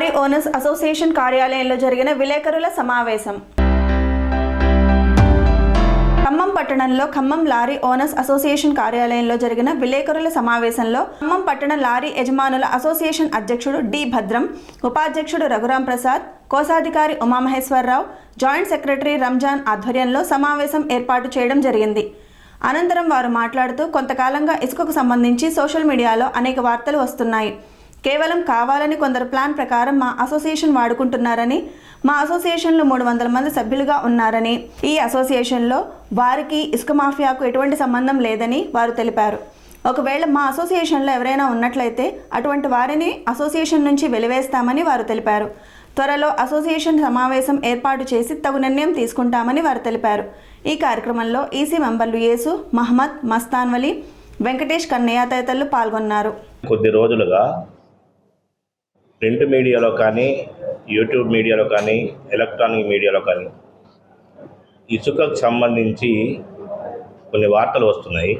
Khammam lorry owners association కార్యాలయంలో జరిగిన విలేకరుల సమావేశం. ఖమ్మం పట్టణంలో ఖమ్మం లారీ ఓనర్స్ అసోసియేషన్ కార్యాలయంలో జరిగిన విలేకరుల సమావేశంలో ఖమ్మం పట్టణ లారీ యజమానుల అసోసియేషన్ అధ్యక్షుడు డి. భద్రం ఉపాధ్యక్షుడు రఘురాం ప్రసాద్ కోశాధికారి ఉమామహేశ్వరరావు జాయింట్ సెక్రటరీ రంజాన్ ఆధ్వర్యంలో సమావేశం ఏర్పాటు చేయడం జరిగింది. అనంతరం వారు మాట్లాడుతూ కొంతకాలంగా ఇసుకకు సంబంధించి సోషల్ మీడియాలో అనేక వార్తలు వస్తున్నాయి. కేవలం కావాలని కొందరు ప్లాన్ ప్రకారం మా అసోసియేషన్ వాడుకుంటున్నారని మా అసోసియేషన్లో మూడు వందల మంది సభ్యులుగా ఉన్నారని ఈ అసోసియేషన్లో వారికి ఇసుక మాఫియాకు ఎటువంటి సంబంధం లేదని వారు తెలిపారు. ఒకవేళ మా అసోసియేషన్లో ఎవరైనా ఉన్నట్లయితే అటువంటి వారిని అసోసియేషన్ నుంచి వెలివేస్తామని వారు తెలిపారు. త్వరలో అసోసియేషన్ సమావేశం ఏర్పాటు చేసి తగు నిర్ణయం తీసుకుంటామని వారు తెలిపారు. ఈ కార్యక్రమంలో ఈసీ మెంబర్లు యేసు మహమ్మద్ మస్తాన్వలి వెంకటేష్ కన్నయ్య తదితరులు పాల్గొన్నారు. కొద్ది రోజులుగా ప్రింట్ మీడియాలో కానీ యూట్యూబ్ మీడియాలో కానీ ఎలక్ట్రానిక్ మీడియాలో కానీ ఇసుకకు సంబంధించి కొన్ని వార్తలు వస్తున్నాయి.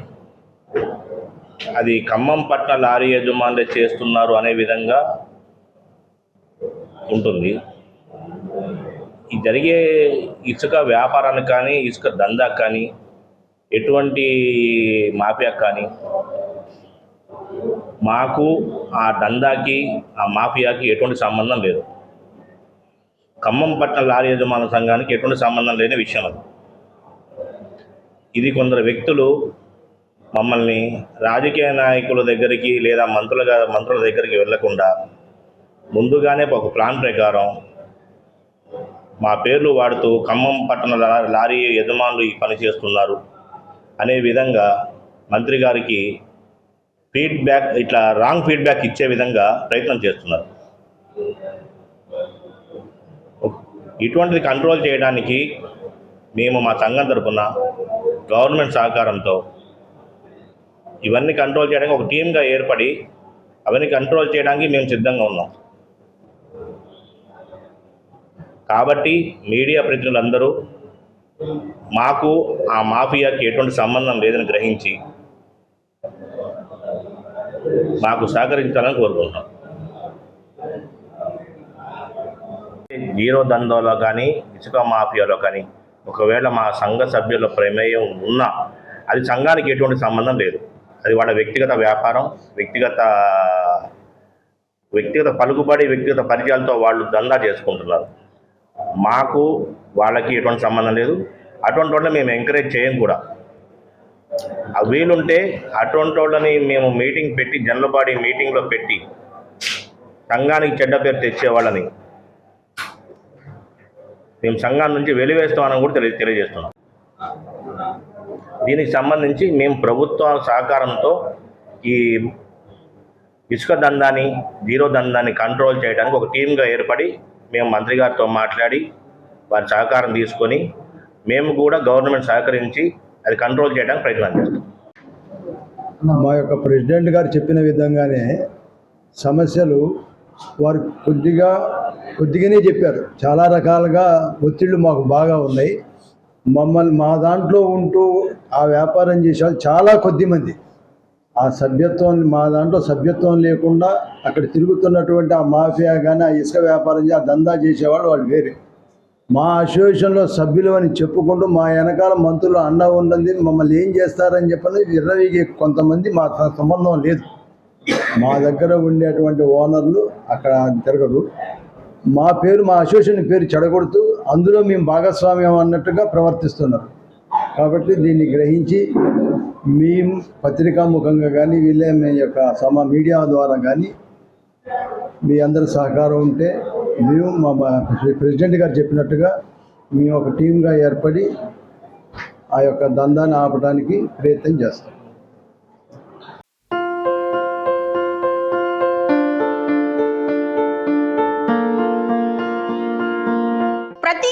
అది ఖమ్మం పట్ల లారీ యజమానులే చేస్తున్నారు అనే విధంగా ఉంటుంది. ఈ జరిగే ఇసుక వ్యాపారానికి కానీ ఇసుక దందాకు కానీ ఎటువంటి మాఫియా కానీ మాకు ఆ దందాకి ఆ మాఫియాకి ఎటువంటి సంబంధం లేదు. ఖమ్మం పట్ల లారీ యజమాన సంఘానికి ఎటువంటి సంబంధం లేని విషయం అది. ఇది కొందరు వ్యక్తులు మమ్మల్ని రాజకీయ నాయకుల దగ్గరికి లేదా మంత్రుల మంత్రుల దగ్గరికి వెళ్ళకుండా ముందుగానే ఒక ప్లాన్ ప్రకారం మా పేర్లు వాడుతూ ఖమ్మం పట్టణ లారీ యజమానులు ఈ పని చేస్తున్నారు అనే విధంగా మంత్రి గారికి ఫీడ్బ్యాక్ ఇట్లా రాంగ్ ఫీడ్బ్యాక్ ఇచ్చే విధంగా ప్రయత్నం చేస్తున్నారు. ఇటువంటిది కంట్రోల్ చేయడానికి మేము మా సంఘం తరఫున గవర్నమెంట్ సహకారంతో ఇవన్నీ కంట్రోల్ చేయడానికి ఒక టీమ్గా ఏర్పడి అవన్నీ కంట్రోల్ చేయడానికి మేము సిద్ధంగా ఉన్నాం. కాబట్టి మీడియా ప్రతినిధులందరూ మాకు ఆ మాఫియాకి ఎటువంటి సంబంధం లేదని గ్రహించి మాకు సహకరించాలని కోరుకుంటున్నాం. జీరో దందాలో కానీ ఇసుక మాఫియాలో కానీ ఒకవేళ మా సంఘ సభ్యుల ప్రమేయం ఉన్నా అది సంఘానికి ఎటువంటి సంబంధం లేదు. అది వాళ్ళ వ్యక్తిగత వ్యాపారం వ్యక్తిగత వ్యక్తిగత పలుకుబడి వ్యక్తిగత పరిచయాలతో వాళ్ళు దందా చేసుకుంటున్నారు. మాకు వాళ్ళకి ఎటువంటి సంబంధం లేదు. అటువంటి వాళ్ళని మేము ఎంకరేజ్ చేయం కూడా. వీలుంటే అటువంటి వాళ్ళని మేము మీటింగ్ పెట్టి జనరల్ బాడీ మీటింగ్లో పెట్టి సంఘానికి చెడ్డ పేరు తెచ్చేవాళ్ళని మేము సంఘం నుంచి వెలివేస్తామని కూడా తెలియ తెలియజేస్తున్నాం. దీనికి సంబంధించి మేము ప్రభుత్వ సహకారంతో ఈ ఇసుక దందాన్ని జీరో దందాన్ని కంట్రోల్ చేయడానికి ఒక టీమ్గా ఏర్పడి మేము మంత్రి గారితో మాట్లాడి వారి సహకారం తీసుకొని మేము కూడా గవర్నమెంట్ సహకరించి అది కంట్రోల్ చేయడానికి ప్రయత్నం చేస్తాం. మా యొక్క ప్రెసిడెంట్ గారు చెప్పిన విధంగానే సమస్యలు వారు కొద్దిగా కొద్దిగానే చెప్పారు. చాలా రకాలుగా ఒత్తిళ్ళు మాకు బాగా ఉన్నాయి. మమ్మల్ని మా దాంట్లో ఉంటూ ఆ వ్యాపారం చేసే వాళ్ళు చాలా కొద్ది మంది. ఆ సభ్యత్వం మా దాంట్లో సభ్యత్వం లేకుండా అక్కడ తిరుగుతున్నటువంటి ఆ మాఫియా కానీ ఆ ఇసుక వ్యాపారం ఆ దందా చేసేవాళ్ళు వాళ్ళు వేరే. మా అసోసియేషన్లో సభ్యులు అని చెప్పుకుంటూ మా వెనకాల మంత్రులు అండ ఉన్నది మమ్మల్ని ఏం చేస్తారని చెప్పని విర్రవీగే కొంతమంది మా సంబంధం లేదు. మా దగ్గర ఉండేటువంటి ఓనర్లు అక్కడ తిరగదు మా పేరు మా అసోసియేషన్ పేరు చెడగొడుతూ అందులో మేము భాగస్వామ్యం అన్నట్టుగా ప్రవర్తిస్తున్నారు. కాబట్టి దీన్ని గ్రహించి మేము పత్రికా ముఖంగా కానీ వీళ్ళే మీ యొక్క సమా మీడియా ద్వారా కానీ మీ అందరి సహకారం ఉంటే మేము మా ప్రెసిడెంట్ గారు చెప్పినట్టుగా మేము ఒక టీంగా ఏర్పడి ఆ యొక్క దందాన్ని ఆపడానికి ప్రయత్నం చేస్తాం. ప్రతి